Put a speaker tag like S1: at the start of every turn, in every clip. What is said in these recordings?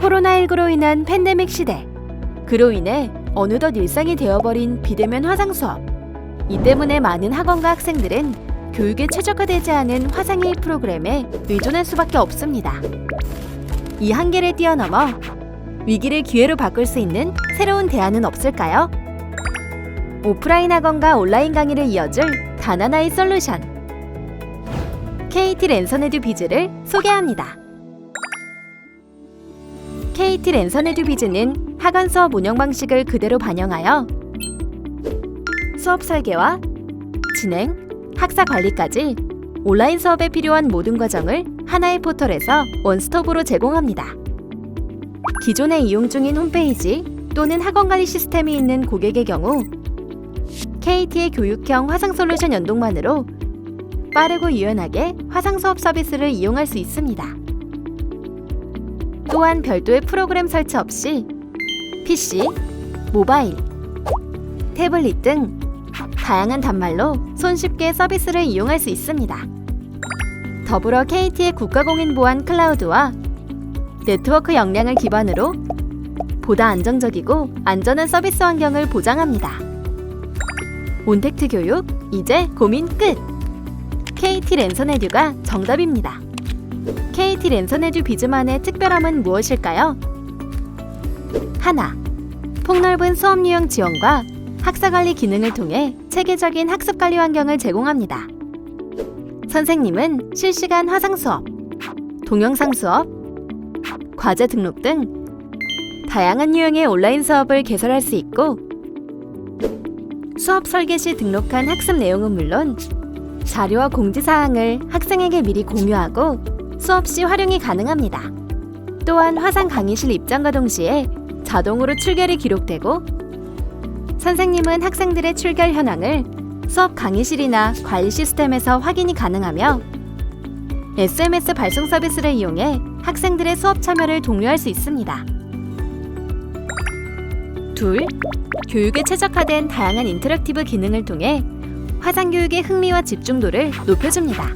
S1: 코로나19로 인한 팬데믹 시대. 그로 인해 어느덧 일상이 되어버린 비대면 화상 수업. 이 때문에 많은 학원과 학생들은 교육에 최적화되지 않은 화상회의 프로그램에 의존할 수밖에 없습니다. 이 한계를 뛰어넘어 위기를 기회로 바꿀 수 있는 새로운 대안은 없을까요? 오프라인 학원과 온라인 강의를 이어줄 단 하나의 솔루션. KT 랜선에듀 비즈를 소개합니다. KT 랜선 에듀 비즈는 학원 수업 운영 방식을 그대로 반영하여 수업 설계와 진행, 학사 관리까지 온라인 수업에 필요한 모든 과정을 하나의 포털에서 원스톱으로 제공합니다. 기존에 이용 중인 홈페이지 또는 학원 관리 시스템이 있는 고객의 경우 KT의 교육형 화상 솔루션 연동만으로 빠르고 유연하게 화상 수업 서비스를 이용할 수 있습니다. 또한 별도의 프로그램 설치 없이 PC, 모바일, 태블릿 등 다양한 단말로 손쉽게 서비스를 이용할 수 있습니다. 더불어 KT의 국가공인 보안 클라우드와 네트워크 역량을 기반으로 보다 안정적이고 안전한 서비스 환경을 보장합니다. 온택트 교육 이제 고민 끝. KT 랜선 에듀가 정답입니다. KT 랜선에듀 비즈만의 특별함은 무엇일까요? 하나. 폭넓은 수업 유형 지원과 학사 관리 기능을 통해 체계적인 학습 관리 환경을 제공합니다. 선생님은 실시간 화상 수업, 동영상 수업, 과제 등록 등 다양한 유형의 온라인 수업을 개설할 수 있고 수업 설계 시 등록한 학습 내용은 물론 자료와 공지사항을 학생에게 미리 공유하고 수업 시 활용이 가능합니다. 또한 화상 강의실 입장과 동시에 자동으로 출결이 기록되고 선생님은 학생들의 출결 현황을 수업 강의실이나 관리 시스템에서 확인이 가능하며 SMS 발송 서비스를 이용해 학생들의 수업 참여를 독려할 수 있습니다. 둘, 교육에 최적화된 다양한 인터랙티브 기능을 통해 화상 교육의 흥미와 집중도를 높여줍니다.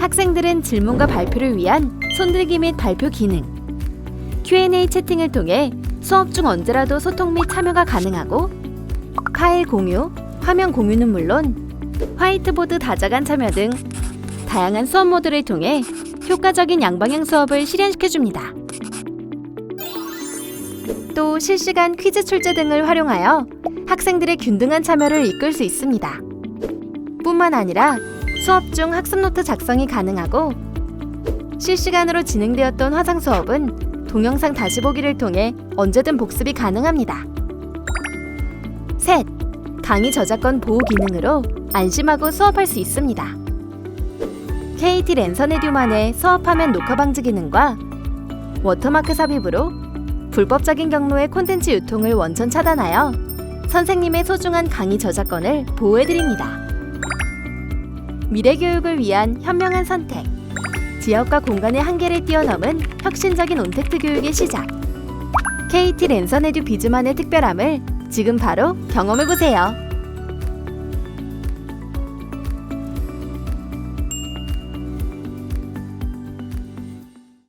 S1: 학생들은 질문과 발표를 위한 손들기 및 발표 기능, Q&A 채팅을 통해 수업 중 언제라도 소통 및 참여가 가능하고 파일 공유, 화면 공유는 물론 화이트보드 다자간 참여 등 다양한 수업 모드를 통해 효과적인 양방향 수업을 실현시켜줍니다. 또 실시간 퀴즈 출제 등을 활용하여 학생들의 균등한 참여를 이끌 수 있습니다. 뿐만 아니라 수업 중 학습 노트 작성이 가능하고 실시간으로 진행되었던 화상 수업은 동영상 다시 보기를 통해 언제든 복습이 가능합니다. 셋. 강의 저작권 보호 기능으로 안심하고 수업할 수 있습니다. KT 랜선 에듀만의 수업 화면 녹화 방지 기능과 워터마크 삽입으로 불법적인 경로의 콘텐츠 유통을 원천 차단하여 선생님의 소중한 강의 저작권을 보호해드립니다. 미래 교육을 위한 현명한 선택. 지역과 공간의 한계를 뛰어넘은 혁신적인 온택트 교육의 시작. KT 랜선 에듀 비즈만의 특별함을 지금 바로 경험해 보세요.